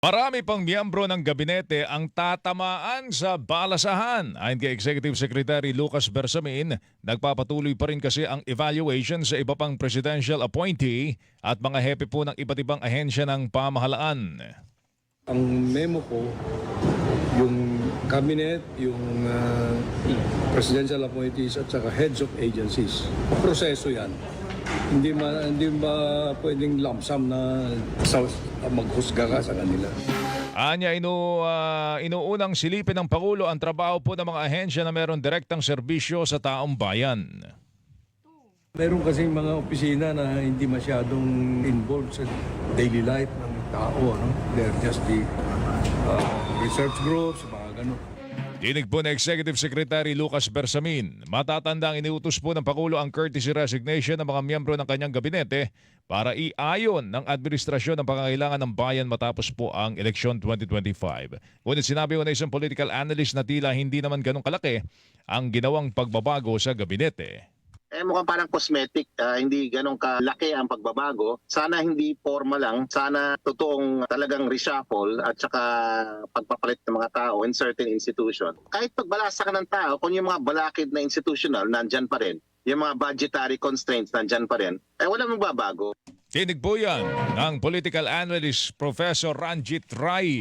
Marami pang miyembro ng gabinete ang tatamaan sa balasahan. Ayon kay Executive Secretary Lucas Bersamin, nagpapatuloy pa rin kasi ang evaluation sa iba pang presidential appointee at mga hepe po ng iba't ibang ahensya ng pamahalaan. Ang memo ko, yung cabinet, yung ah, presidential appointees at saka heads of agencies. Proseso yan. Hindi ma hindi ba pwedeng lump sum na sa, maghusga ka sa kanila. Anya, inu, ah, inuunang silipin ng Pangulo ang trabaho po ng mga ahensya na meron direktang serbisyo sa taong bayan. Meron kasing mga opisina na hindi masyadong involved sa daily life ng tao. Ano? They're just the ah, research groups, mga ganun. Dinig po na Executive Secretary Lucas Bersamin, matatanda ang iniutos po ng Pangulo ang courtesy resignation ng mga miyembro ng kanyang gabinete para iayon ng administrasyon ng pangangailangan ng bayan matapos po ang eleksyon 2025. Ngunit sinabi ko na isang political analyst na tila hindi naman ganong kalaki ang ginawang pagbabago sa gabinete. Eh mukhang parang cosmetic, ah, hindi ganun kalaki ang pagbabago. Sana hindi forma lang, sana totoong talagang reshuffle at saka pagpapalit ng mga tao in certain institution. Kahit pagbalasa ka ng tao, kung yung mga balakid na institutional, nandyan pa rin. Yung mga budgetary constraints, nandyan pa rin. Eh wala magbabago. Tinig po yan ng political analyst Professor Ranjit Rai.